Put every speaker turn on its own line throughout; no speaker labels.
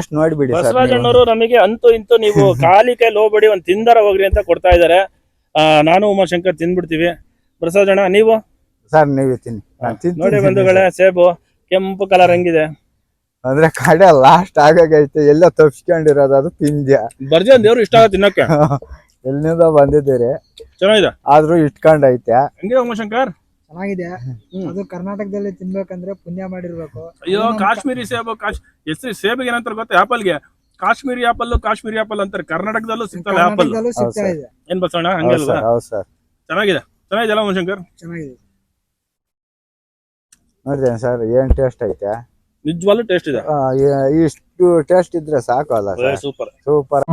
ಅಷ್ಟ್ ನೋಡ್ಬಿಡಿ ಸರ್
ಬಸವರಾಜಣ್ಣವರು ನಮಗೆ ಅಂತೂ ಇಂತೂ ನೀವು ಕಾಲಿ ಕೈ ಲೋಬಡಿ ಒಂದ್ ತಿಂದರ ಹೋಗ್ರಿ ಅಂತ ಕೊಡ್ತಾ ಇದಾರೆ. ಆ, ನಾನು ಉಮಾಶಂಕರ್ ತಿನ್ಬಿಡ್ತೀವಿ. ಬಸವರಾಜಣ್ಣ ನೀವು?
ಸರ್ ನೀವ್ ತಿನ್ನಿ. ನಾನ್ ತಿಂತೀನಿ
ನೋಡಿ ಬಂಧುಗಳೇ ಸೇಬು ಕೆಂಪು ಕಲರ್ ಹಂಗಿದೆ.
ಅಂದ್ರೆ ಕಡೆ ಲಾಸ್ಟ್ ಆಗಾಗೈತೆ ಎಲ್ಲ ತಪ್ಸ್ಕೊಂಡಿರೋದು ಅದು ಪಿಂದ್ಯ
ಬರ್ಜನ್ ದೇವ್ರು ಇಷ್ಟ ಆಗತ್ತೆ ತಿನ್ನಕ್ಕೆ.
ಎಲ್ಲಿಂದ ಬಂದಿದ್ದೀರಿ?
ಚೆನ್ನಾಗಿದೆ?
ಆದ್ರೂ ಇಟ್ಕೊಂಡೈತೆ.
ಹಂಗಿದೆ ಉಮಾಶಂಕರ್?
ಚೆನ್ನಾಗಿದೆ. ಅದು ಕರ್ನಾಟಕದಲ್ಲಿ ತಿನ್ಬೇಕಂದ್ರೆ ಪುಣ್ಯ ಮಾಡಿರ್ಬೇಕು.
ಅಯ್ಯೋ ಕಾಶ್ಮೀರಿ ಸೇಬು ಕಾಶ್ ಹೆಸರು ಸೇಬಿಗೆ ಏನಂತಾರೆ ಗೊತ್ತಾ? ಆಪಲ್ಗೆ. ಕಾಶ್ಮೀರಿ ಆಪಲ್ ಕಾಶ್ಮೀರಿ ಆಪಲ್ ಅಂತಾರೆ. ಕರ್ನಾಟಕದಲ್ಲೂ ಸಿಗ್ತಲ್ಲ ಆಪಲ್
ಕರ್ನಾಟಕದಲ್ಲೂ ಸಿಗ್ತಾ ಇದೆ.
ಏನ್ ಬಸವಣ್ಣ?
ಹೌದು ಸರ್ ಚೆನ್ನಾಗಿದೆ
ಚೆನ್ನಾಗಿದೆ. ಅಲ್ಲ ಉಮಾಶಂಕರ್
ಚೆನ್ನಾಗಿದೆ.
ನೋಡಿದೇನೆ ಸರ್ ಏನ್ ಟೇಸ್ಟ್ ಐತೆ?
ನಿಜವಾಗ್ಲೂ ಟೇಸ್ಟ್ ಇದೆ.
ಆ, ಇಷ್ಟು ಟೇಸ್ಟ್ ಇದ್ರೆ ಸಾಕು ಅಲ್ಲ ಸರ್.
ಸೂಪರ್.
ಸೂಪರ್.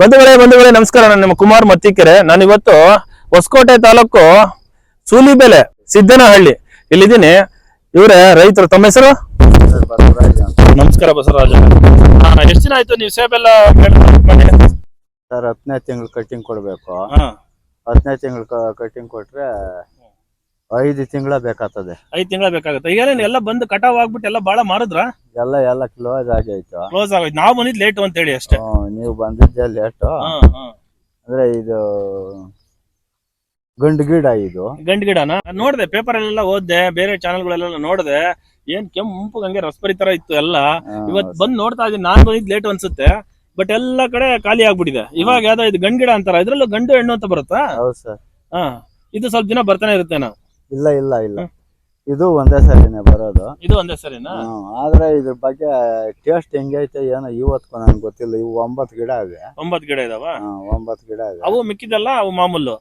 ಬಂಧುಗಳೇ ಬಂಧುಗಳೇ ನಮಸ್ಕಾರ. ನಾನು ನಿಮ್ಮ ಕುಮಾರ್ ಮತ್ತಿಕೆರೆ. ನಾನು ಇವತ್ತು ಹೊಸಕೋಟೆ ತಾಲೂಕು ಸೂಲಿಬೆಲೆ ಸಿದ್ದನಹಳ್ಳಿ ಇಲ್ಲಿದ್ದೀನಿ. ಇವರೇ ರೈತರು. ತಮ್ಮ ಹೆಸರು? ನಮಸ್ಕಾರ ಬಸವರಾಜ. ಎಷ್ಟು ದಿನ ಆಯ್ತು ನೀವು ಸೇಬೆಲ್ಲ
ಸರ್ ಹತ್ತನೇ ತಿಂಗಳು ಕಟ್ಟಿಂಗ್ ಕೊಡ್ಬೇಕು. ಹತ್ತನೇ ತಿಂಗಳು ಕಟ್ಟಿಂಗ್ ಕೊಟ್ರೆ ಐದು ತಿಂಗಳ ಬೇಕಾಗ್ತದೆ.
ಐದು ತಿಂಗಳ ಬೇಕಾಗುತ್ತೆ. ಈಗ ಎಲ್ಲ ಬಂದು ಕಟಾವ್ ಆಗ್ಬಿಟ್ಟು ಎಲ್ಲ ಬಾಳ ಮಾರಿದ್ರ?
ಎಲ್ಲ ಎಲ್ಲ ಕ್ಲೋಸ್ ಆಗೈತು
ಕ್ಲೋಸ್ ಆಗೋಯ್ತು. ನಾವು ಬಂದಿದ್ ಲೇಟ್ ಅಂತ ಹೇಳಿ ಅಷ್ಟೇ.
ಹ್ಮ್, ನೀವು ಬಂದಿದ್ದೆ ಲೇಟ್
ಹಾ.
ಅಂದ್ರೆ ಇದು ಗಂಡು ಗಿಡ ಇದು.
ಗಂಡ್ ಗಿಡನ ನೋಡ್ದೆ ಪೇಪರ್ ಅಲ್ಲೆಲ್ಲ ಓದ್ದೆ ಬೇರೆ ಚಾನೆಲ್ಗಳೆಲ್ಲ ನೋಡ್ದೆ. ಏನ್ ಕೆಂಪು ಹಂಗೆ ರಸ್ಪರಿ ತರ ಇತ್ತು ಎಲ್ಲ. ಇವತ್ ಬಂದ್ ನೋಡ್ತಾ ಇದೀನಿ ನಾನ್ ಬಂದಿದ್ ಲೇಟ್ ಅನ್ಸುತ್ತೆ. ಬಟ್ ಎಲ್ಲ ಕಡೆ ಖಾಲಿ ಆಗ್ಬಿಟ್ಟಿದೆ. ಇವಾಗ ಯಾವ್ದೋ ಇದು ಗಂಡ್ ಗಿಡ ಅಂತಾರ. ಇದ್ರಲ್ಲೂ ಗಂಡು ಹೆಣ್ಣು ಅಂತ ಬರುತ್ತಾ?
ಹೌದು ಸರ್
ಹಾ. ಇದು ಸ್ವಲ್ಪ ದಿನ ಬರ್ತಾನೆ ಇರುತ್ತೇನೋ
ಇಲ್ಲ ಇಲ್ಲ ಇಲ್ಲ. ಇದು ಒಂದೇ ಸರಿನೇ ಬರೋದು.
ಇದು ಒಂದೇ ಸರಿನಾ?
ಹ್ಮ್, ಆದ್ರೆ ಇದ್ರ ಬಗ್ಗೆ ಟೇಸ್ಟ್ ಹೆಂಗೈತೆ ಏನೋ ಇವತ್ತು ನನ್ಗೆ ಗೊತ್ತಿಲ್ಲ. ಇವು ಒಂಬತ್ತು ಗಿಡ ಇದೆ
ಒಂಬತ್ ಗಿಡ ಇದಾವ?
ಒಂಬತ್ತು ಗಿಡ ಇದೆ
ಅವು ಮಿಕ್ಕಿದಲ್ಲ ಅವು ಮಾಮೂಲು?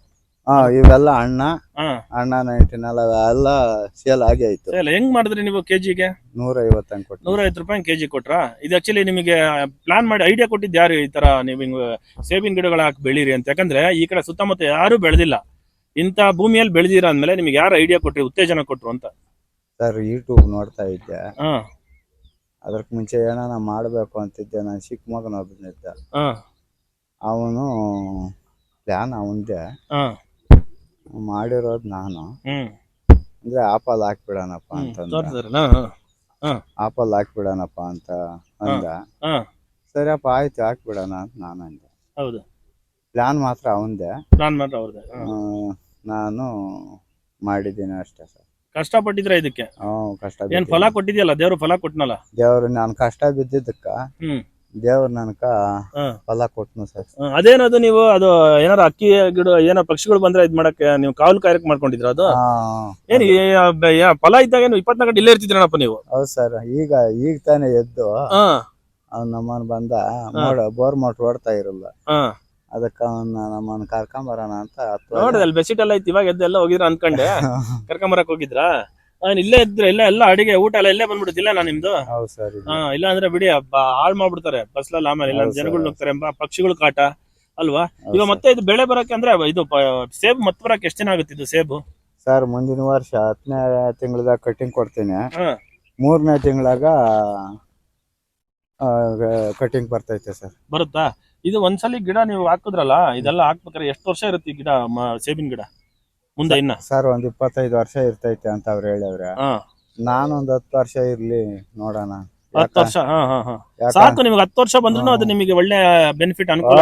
ಹಾ ಇವೆಲ್ಲ ಅಣ್ಣ.
ಹಾ.
ಅಣ್ಣ ನೈಂಟಿನೆಲ್ಲ ಎಲ್ಲ ಸೇಲ್ ಆಗಿ ಆಯ್ತು.
ಸರಿ, ಹೆಂಗ್ ಮಾಡಿದ್ರಿ ನೀವು ಕೆಜಿಗೆ?
ನೂರ ಐವತ್ತು ಕೊಟ್ಟು ಕೊಟ್ಟು
ನೂರೈವತ್ತು ರೂಪಾಯಿ ಕೆಜಿ ಕೊಟ್ರಾ? ಇದು ಆಕ್ಚುಲಿ ನಿಮಗೆ ಪ್ಲಾನ್ ಮಾಡಿ ಐಡಿಯಾ ಕೊಟ್ಟಿದ್ದು ಯಾರು ಈ ತರ ನೀವು ಹಿಂಗ್ ಸೇಬಿನ ಗಿಡಗಳ ಹಾಕಿ ಬೆಳೀರಿ ಅಂತ. ಯಾಕಂದ್ರೆ ಈ ಕಡೆ ಸುತ್ತಮುತ್ತ ಯಾರು ಬೆಳೆದಿಲ್ಲ. ಇಂಥ ಭೂಮಿಯಲ್ಲಿ ಬೆಳೆದಿರ ಅಂದ್ಮೇಲೆ ನಿಮ್ಗೆ ಯಾರು ಐಡಿಯಾ ಕೊಟ್ರಿ ಉತ್ತೇಜನ ಕೊಟ್ರು ಅಂತ?
ಸರ್ ಯೂಟ್ಯೂಬ್ ನೋಡ್ತಾ ಇದ್ದೆ.
ಹಾ.
ಅದಕ್ಕೆ ಮುಂಚೆ ಏನಾನ ಮಾಡಬೇಕು ಅಂತಿದ್ದೆ. ನಾನು ಚಿಕ್ಕ ಮಗನೊಬ್ಬನಿದ್ದ
ಹಾ.
ಅವನು ಪ್ಲ್ಯಾನ್ ಅವಂದೆ
ಹಾ.
ಮಾಡಿರೋದು ನಾನು.
ಹ್ಮ್.
ಅಂದ್ರೆ ಆಪಲ್ ಹಾಕ್ಬಿಡೋಣಪ್ಪ
ಅಂತ
ಅಂತಂದ.
ತೋರ್ಸಿದ್ರಲ್ಲ? ಹಾ
ಆಪಲ್ ಹಾಕ್ಬಿಡೋಣಪ್ಪ ಅಂತ ಅಂದ.
ಹಾ.
ಸರಿಯಪ್ಪ ಆಯ್ತು ಹಾಕ್ಬಿಡೋಣ ಅಂತ ನಾನು ಅಂದೆ.
ಹೌದು.
ಪ್ಲಾನ್ ಮಾತ್ರ ಅವಂದೆ
ಪ್ಲಾನ್ ಮಾತ್ರ ಅವ್ರದ್ದು
ನಾನು ಮಾಡಿದ್ದೀನಿ ಅಷ್ಟೇ ಸರ್.
ಕಷ್ಟಪಟ್ಟಿದ್ರ ಇದಕ್ಕೆ?
ಹ್ಮ್ ಕಷ್ಟ
ಏನ್ ಫಲ ಕೊಟ್ಟಿದ್ಯಲ್ಲ ದೇವ್ರ ಫಲ ಕೊಟ್ನಲ್ಲ?
ದೇವ್ರು ನಾನು ಕಷ್ಟ ಬಿದ್ದಿದ್ದಕ್ಕ
ದೇವ್ರ
ದೇವ್ರು ನನ್ಕ
ಹಾ.
ಫಲ ಕೊಟ್ನು ಸರ್.
ಅದೇನದು ನೀವು ಅದು ಏನಾರ ಅಕ್ಕಿ ಗಿಡ ಏನೋ ಪಕ್ಷಿಗಳು ಬಂದ್ರೆ ಇದ್ ಮಾಡಕ್ಕೆ ನೀವು ಕಾವಲು ಕಾರ್ಯಕ್ಕೆ ಮಾಡ್ಕೊಂಡಿದ್ರ ಅದು?
ಹಾ,
ಏನ್ ಈ, ಬ- ಯಾ- ಫಲ ಇದ್ದಾಗ ಏನು ಇಪ್ಪತ್ನಾಲ್ಕು ಗಂಟೆ ಇಲ್ಲೇ ಇರ್ತಿದ್ರಪ್ಪ ನೀವು?
ಹೌದು ಸರ್ ಈಗ ಈಗ ತಾನೇ ಎದ್ದು
ಹ,
ಅವ್ನ ನಮ್ಮನ್ ಬಂದ ಮೋಡ ಬೋರ್ ಮೋಟ್ರ್ ಓಡ್ತಾ ಇರಲ್ಲ.
ಹಾ.
ಅದಕ್ಕ ಅವನ್ನ ನಮ್ಮನ್ನ ಕರ್ಕೊಂಬರೋಣ ಅಂತ ಹತ್ತು
ನೋಡಿದೆ ಅಲ್ಲಿ ಬೆಸಿಟ್ ಎಲ್ಲ ಐತಿ ಇವಾಗ ಎದ್ದೆಲ್ಲ ಹೋಗಿದ್ರ ಅನ್ಕೊಂಡೆ. ಕರ್ಕೊಂಬರಕ್ ಹೋಗಿದ್ರಾ? ನಾನು ಇಲ್ಲೇ ಇದ್ರೆ ಇಲ್ಲ ಎಲ್ಲ ಅಡಿಗೆ ಊಟ ಎಲ್ಲ ಇಲ್ಲೇ ಬಂದ್ಬಿಡುತ್ತಿಲ್ಲ ನಾನು ನಿಮ್ದು?
ಹೌದು ಸರ್ ಇದು.
ಹಾ ಇಲ್ಲ ಅಂದ್ರೆ ಬಿಡಿ ಹಾಳ್ ಮಾಡ್ಬಿಡ್ತಾರೆ ಬಸ್ಲಲ್ಲಿ ಆಮೇಲೆ ಇಲ್ಲ
ಹೌದು.
ಜನಗಳು ಹೋಗ್ತಾರೆ ಎಂಬ ಪಕ್ಷಿಗಳು ಕಾಟ ಅಲ್ವಾ? ಇವಾಗ ಮತ್ತೆ ಇದು ಬೆಳೆ ಬರಕ್ಕೆ ಅಂದ್ರೆ ಇದು ಪ- ಸೇಬು ಮತ್ತೆ ಬರಕ್ಕೆ ಎಷ್ಟು ದಿನ ಆಗುತ್ತೆ ಇದು ಸೇಬು?
ಸರ್ ಮುಂದಿನ ವರ್ಷ ಹತ್ತನೇ ತಿಂಗಳದಾಗ ಕಟಿಂಗ್ ಕೊಡ್ತೀನಿ.
ಹಾ.
ಮೂರನೇ ತಿಂಗಳಾಗ ಕಟಿಂಗ್ ಬರ್ತೈತೆ ಸರ್.
ಬರುತ್ತಾ? ಇದು ಒಂದ್ಸಲಿ ಗಿಡ ನೀವು ಹಾಕಿದ್ರಲ್ಲ ಇದೆಲ್ಲ ಹಾಕ್ಬೇಕಾದ್ರೆ ಎಷ್ಟು ವರ್ಷ ಇರುತ್ತೆ ಈ ಗಿಡ ಮ- ಸೇಬಿನ ಗಿಡ? ಮುಂದೆ ಇನ್ನ?
ಸರ್ ಒಂದ್ ಇಪ್ಪತ್ತೈದು ವರ್ಷ ಇರ್ತೈತೆ ಅಂತ ಅವ್ರು ಹೇಳವ್ರೆ
ಹಾ.
ನಾನೊಂದ್ ಹತ್ತು ವರ್ಷ ಇರ್ಲಿ ನೋಡೋಣ.
ಹತ್ತು ವರ್ಷ? ಹಾ ಹಾ ಹಾ.
ಯಾಕ-
ಸಾಕು ನಿಮ್ಗೆ ಹತ್ತು ವರ್ಷ ಬಂದ್ರು ಅದು ನಿಮಗೆ ಒಳ್ಳೆ ಬೆನಿಫಿಟ್ ಅನುಕೂಲ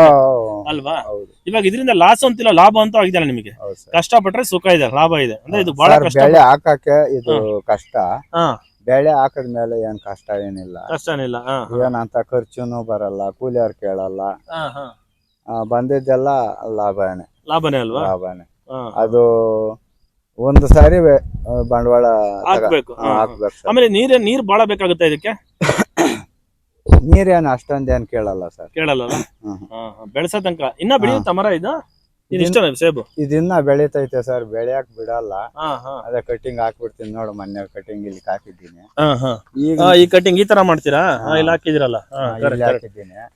ಅಲ್ವಾ?
ಹೌದು.
ಇವಾಗ ಇದರಿಂದ ಲಾಸ್ ಅಂತಿಲ್ಲ ಲಾಭ ಅಂತ ಆಗಿದೆಯಲ್ಲ ನಿಮಗೆ?
ಹೌದು ಸರ್.
ಕಷ್ಟ ಪಟ್ರೆ ಸುಖ ಇದೆ ಲಾಭ ಇದೆ. ಅಂದ್ರೆ ಇದು ಬಹಳ
ಸರ್,
ಕಷ್ಟ.
ಬೆಳೆ ಹಾಕಕ್ಕೆ ಇದು ಕಷ್ಟ.
ಹಾ.
ಬೆಳೆ ಹಾಕದ್ಮೇಲೆ ಏನ್ ಕಷ್ಟ ಏನಿಲ್ಲ.
ಕಷ್ಟನಿಲ್ಲ ಹಾ
ಏನಂತ ಖರ್ಚುನು ಬರಲ್ಲ ಕೂಲಿಯವ್ರು ಕೇಳಲ್ಲ.
ಹಾ ಹಾ.
ಆ, ಬಂದಿದ್ದೆಲ್ಲ ಲಾಭನೇ.
ಲಾಭನೇ ಅಲ್ವಾ?
ಲಾಭನೇ.
ಹಾ.
ಅದು ಒಂದು ಸಾರಿ ಆ, ಬಂಡವಾಳ ತಗ-
ಹಾಕ್ಬೇಕು
ಆ,
ಹಾ, ಹಾ.
ಹಾಕ್ಬೇಕು ಸರ್.
ಆಮೇಲೆ ನೀರ್ ನೀರ್ ಬಹಳ ಬೇಕಾಗುತ್ತೆ ಇದಕ್ಕೆ?
ನೀರೇನು ಅಷ್ಟೊಂದೇನ್ ಕೇಳಲ್ಲ ಸರ್.
ಕೇಳಲ್ಲ
ಬೆಳೆಸ
ಬೆಳೆಸೋ ತನಕ. ಇನ್ನ ಬೆಳೆಯುತ್ತ ಮರ ಇದು? ಇದು ಇಷ್ಟ ಸೇಬು?
ಇದಿನ್ನ ಬೆಳಿತೈತೆ ಸರ್ ಬೆಳೆಯಕ್ ಬಿಡಲ್ಲ. ಅದೇ ಕಟಿಂಗ್ ಹಾಕ್ಬಿಡ್ತೀನಿ ನೋಡು ಮೊನ್ನೆ ಕಟಿಂಗ್ ಇಲ್ಲಿ ಹಾಕಿದ್ದೀನಿ.
ಈ ಕಟಿಂಗ್ ಈ ತರ ಮಾಡ್ತೀರಾ? ಇಲ್ಲಿ ಹಾಕಿದಿರಲ್ಲ
ಇಲ್ಲಿ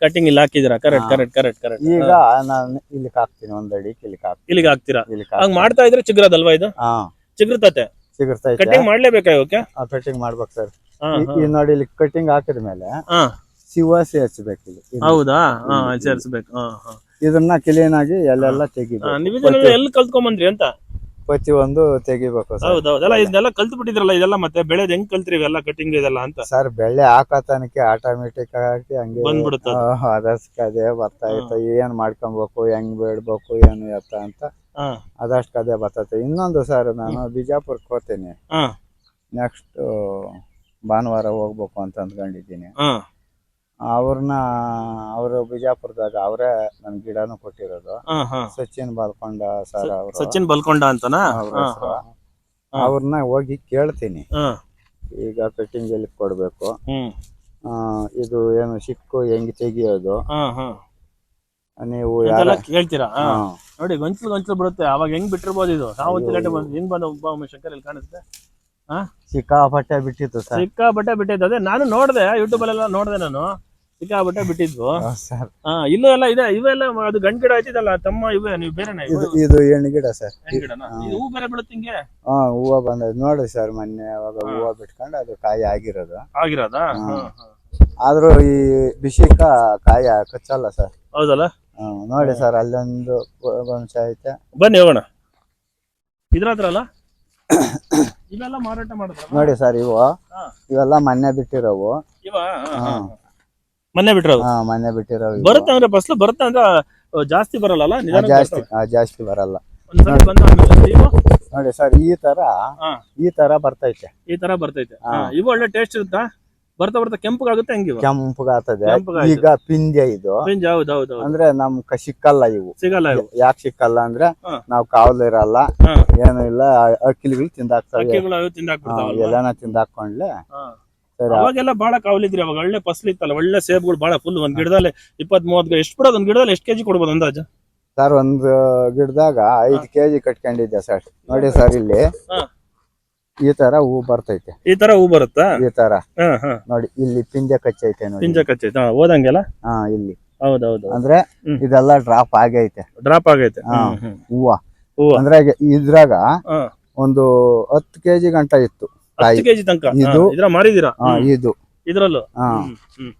ಕಟಿಂಗ್ ಇಲ್ಲಿ ಹಾಕಿದಿರಾ ಕರೆಕ್ಟ್ ಕರೆಕ್ಟ್ ಕರೆಕ್ಟ್ ಕರೆಕ್ಟ್
ಈಗ ನಾನು ಇಲ್ಲಿ ಹಾಕ್ತೀನಿ ಒಂದ್ ಅಡಿ ಇಲ್ಲಿ ಹಾಕ್ತೀನಿ.
ಇಲ್ಲಿಗೆ ಹಾಕ್ತೀರಾ?
ಇಲ್ಲಿ
ಹಂಗ್ ಮಾಡ್ತಾ ಇದ್ರೆ ಚಿಗ್ರದಲ್ವಾ ಇದು? ಚಿಗ್ರತತೆ.
ಚಿಗ್ರತೈತೆ.
ಕಟಿಂಗ್ ಮಾಡ್ಲೇಬೇಕಾ ಇವಕ್ಕೆ?
ಕಟಿಂಗ್ ಮಾಡ್ಬೇಕು ಸರ್. ಈ ನೋಡಿ ಇಲ್ಲಿ ಕಟಿಂಗ್ ಹಾಕಿದ್ಮೇಲೆ
ಹಾ.
ಶಿವಾಸಿ ಹಚ್ಬೇಕು ಇದು.
ಹೌದಾ? ಸೇರಿಸ್ಬೇಕು ಹಾ ಹಾ.
ಇದನ್ನ ಕ್ಲೀನ್ ಆಗಿ ಎಲ್ಲೆಲ್ಲ ತೆಗಿಬೇಕು.
ಎಲ್ಲಿ ಕಲ್ತ್ಕೊಂಬಂದ್ರಿ ಅಂತ?
ಪ್ರತಿ ಒಂದು ತೆಗಿಬೇಕು ಸರ್.
ಹೌದೌದು. ಎಲ್ಲ ಇದನ್ನೆಲ್ಲ ಕಲ್ತು ಬಿಟ್ಟಿದ್ರಲ್ಲ ಇದೆಲ್ಲ ಮತ್ತೆ ಬೆಳೆದ್ ಹೆಂಗ್ ಕಲ್ತ್ರಿ ಇವೆಲ್ಲ ಕಟಿಂಗ್ ಇದೆಲ್ಲ ಅಂತ?
ಸರ್ ಬೆಳೆ ಹಾಕತನಕ್ಕೆ ಆಟೋಮೆಟಿಕ್ ಆಗಿ ಹಂಗೆ
ಬಂದ್ಬಿಡುತ್ತೆ ಅದು.
ಆ, ಅದಷ್ಟಕ್ಕೆ ಅದೇ ಬರ್ತಾ ಇತ್ತು. ಏನ್ ಮಾಡ್ಕೊಬೇಕು ಹೆಂಗ್ ಬೇಡ್ಬೇಕು ಏನು ಎತ್ತ ಅಂತ. ಅದಷ್ಟು ಕದೆ ಬರ್ತೈತೆ. ಇನ್ನೊಂದು ಸರ್ ನಾನು ಬಿಜಾಪುರಕ್ಕೆ ಹೋಗ್ತೀನಿ. ನೆಕ್ಸ್ಟ್ ಭಾನುವಾರ ಹೋಗ್ಬೇಕು ಅಂತ ಅಂದ್ಕೊಂಡಿದ್ದೀನಿ. ಅವ್ರನ್ನ ಅವರು ಬಿಜಾಪುರದಾಗ ಅವರೇ ನನ್ ಗಿಡನು ಕೊಟ್ಟಿರೋದು. ಸಚಿನ್ ಬಾಲ್ಕೊಂಡ ಸರ್ ಅವರು.
ಸಚಿನ್ ಬಲ್ಕೊಂಡ ಅಂತನಾ.
ಅವ್ರನ್ನ ಹೋಗಿ ಕೇಳ್ತೀನಿ. ಈಗ ಕಟಿಂಗ್ ಎಲ್ಲಿ ಕೊಡ್ಬೇಕು? ಆ, ಇದು ಏನು ಸಿಕ್ಕು ಹೆಂಗ್ ತೆಗಿಯೋದು? ನೀವು ಯಾರ
ಇದೆಲ್ಲ ಕೇಳ್ತೀರಾ. ಹಾ. ನೋಡಿ ಗೊಂಚಲು ಗೊಂಚಲು ಬರುತ್ತೆ. ಅವಾಗ ಹೆಂಗ್ ಬಿಟ್ಟಿರ್ಬೋದು ಇದು? ನಾವು ಲೇಟ್ ಬಂದು ಹೆಂಗ್ ಬಂದ ಒಬ್ಬ ಇಲ್ಲಿ ಕಾಣಿಸುತ್ತೆ ಹಾ?
ಸಿಕ್ಕಾಪಟ್ಟೆ ಬಿಟ್ಟಿತ್ತು ಸರ್.
ಸಿಕ್ಕಾಬಟ್ಟೆ ಬಿಟ್ಟಿದ್ದು ಅದೇ ನಾನು ನೋಡ್ದೆ ಯೂಟ್ಯೂಬ್ ಅಲ್ಲೆಲ್ಲ ನೋಡ್ದೆ ನಾನು. ಸಿಕ್ಕಾಬಟ್ಟೆ ಬಿಟ್ಟಿದ್ವು.
ಸರ್.
ಹಾ ಇಲ್ಲೂ ಎಲ್ಲ ಇದೆ. ಇವೆಲ್ಲ ಅದು ಗಂಡ್ ಗಿಡ ಐತಿದಲ್ಲ ತಮ್ಮ ಇವೆ ನೀವು ಬೇರೆನೆ
ಇದು ಇದು ಹೆಣ್ಣು ಗಿಡ ಸರ್.
ಗಿಡನ? ಹೂ. ಬೇರೆ ಬಿಡುತ್ತೆ ಹಿಂಗೆ?
ಹಾ ಹೂವ ಬಂದದ್ ನೋಡಿ ಸರ್ ಮೊನ್ನೆ ಅವಾಗ ಹೂವ ಬಿಟ್ಕೊಂಡು ಅದು ಕಾಯಿ ಆಗಿರೋದು.
ಆಗಿರೋದಾ.
ಆದ್ರೂ ಈ ಬಿಸಿಕ ಕಾಯಿ ಕಚ್ಚಲ್ಲ ಸರ್.
ಹೌದಲ್ಲ?
ನೋಡಿ ಸರ್ ಅಲ್ಲೊಂದು ವಂಶ ಐತೆ.
ಬನ್ನಿ ಹೋಗೋಣ. ಇದ್ರ ಹತ್ರ ಅಲ್ಲ? ಇವೆಲ್ಲ ಮಾರಾಟ ಮಾಡ
ನೋಡಿ ಸರ್ ಇವು. ಇವೆಲ್ಲ ಮೊನ್ನೆ ಬಿಟ್ಟಿರೋವು.
ಇವ. ಮೊನ್ನೆ ಬಿಟ್ಟಿರೋದು?
ಹಾ ಮನೆ ಬಿಟ್ಟಿರೋವು ಇವು.
ಬರುತ್ತೆ ಅಂದ್ರೆ ಫಸಲು ಬರುತ್ತೆ ಅಂದ್ರೆ ಜಾಸ್ತಿ ಬರಲ್ಲ
ಆ, ಜಾಸ್ತಿ ಆ, ಜಾಸ್ತಿ ಬರಲ್ಲ.
ಒಂದ್ಸಲ ಬಂದ ಆಮೇಲೆ
ನೋಡಿ ಸರ್ ಈ ತರ
ಹಾ.
ಈ ತರ ಬರ್ತೈತೆ.
ಈ ತರ ಬರ್ತೈತೆ.
ಹಾ.
ಹಾ, ಇವು ಒಳ್ಳೆ ಟೇಸ್ಟ್ ಇರುತ್ತಾ? ಬರ್ತಾ ಬರ್ತಾ ಕೆಂಪಗಾಗುತ್ತೆ ಹಂಗಿವ
ಕೆಂಪಗಾಗ್ತದೆ.
ಕೆಂಪಗಾಯ್ತು.
ಈಗ ಪಿಂಜೆ ಇದು.
ಪಿಂಜ್ ಹೌದು ಹೌದು ಹೌದು
ಅಂದ್ರೆ ನಮ್ ಸಿಕ್ಕಲ್ಲ ಇವು.
ಸಿಗಲ್ಲ ಇವು.
ಯಾಕೆ ಸಿಕ್ಕಲ್ಲ ಅಂದ್ರೆ
ಹಾ.
ನಾವ್ ಕಾವಲು ಇರಲ್ಲ.
ಹಾ.
ಏನು ಇಲ್ಲ ಅಕ್ಕಿಲಿಗಳು ತಿಂದಾಕ್ತವೆ.
ಅಕ್ಕಿಗಳು ಅವು ತಿಂದಾಕ್ಬಿಡ್ತಾವಲ್ವಾ?
ಎಲ್ಲಾನ ತಿಂದಾಕೊಂಡ್ಲೆ
ಹಾ. ಅವಾಗೆಲ್ಲ ಬಹಳ ಕಾವಲಿದ್ರಿ ಅವಾಗ ಒಳ್ಳೆ ಫಸಲ್ ಇತ್ತಲ್ಲ ಒಳ್ಳೆ ಸೇಬ್ಗಳು ಬಹಳ ಫುಲ್ ಒಂದ್ ಗಿಡದಲ್ಲಿ ಇಪ್ಪತ್ ಮೂವತ್ ಎಷ್ಟು ಬಿಡೋದು ಒಂದ್ ಗಿಡದಲ್ಲಿ ಎಷ್ಟು ಕೆಜಿ ಕೊಡ್ಬೋದು ಅಂದಾಜು?
ಸರ್ ಒಂದು ಗಿಡದಾಗ ಐದು ಕೆಜಿ ಕಟ್ಕೊಂಡಿದ್ದೆ ಸರ್. ನೋಡಿ ಸರ್ ಇಲ್ಲಿ. ಈ ತರ ಹೂ ಬರ್ತೈತೆ.
ಈ ತರ ಹೂ ಬರುತ್ತಾ?
ಈ ತರ. ನೋಡಿ ಇಲ್ಲಿ ಪಿಂಜೆ ಕಚ್ಚೈತೆ ನೋಡಿ.
ಪಿಂಜ ಕಚ್ಚೈತೆ ಹಾ ಓದಂಗೆಲ್ಲ
ಹಾ ಇಲ್ಲಿ.
ಹೌದೌದು.
ಅಂದ್ರೆ. ಇದೆಲ್ಲ ಡ್ರಾಪ್ ಆಗೈತೆ.
ಡ್ರಾಪ್ ಆಗೈತೆ.
ಹೂವ.
ಹೂವ.
ಅಂದ್ರೆ ಇದ್ರಾಗ ಒಂದು ಹತ್ತು ಕೆಜಿ ಗಂಟ ಇತ್ತು.
ಹತ್ತು ಕೆಜಿ ತನಕ.
ಇದು-
ಇದ್ರ ಮಾರಿದೀರಾ
ಹಾ, ಇದು.
ಇದ್ರಲ್ಲೂ?
ಹಾ.
ಹ್ಮ್, ಹ್ಮ್.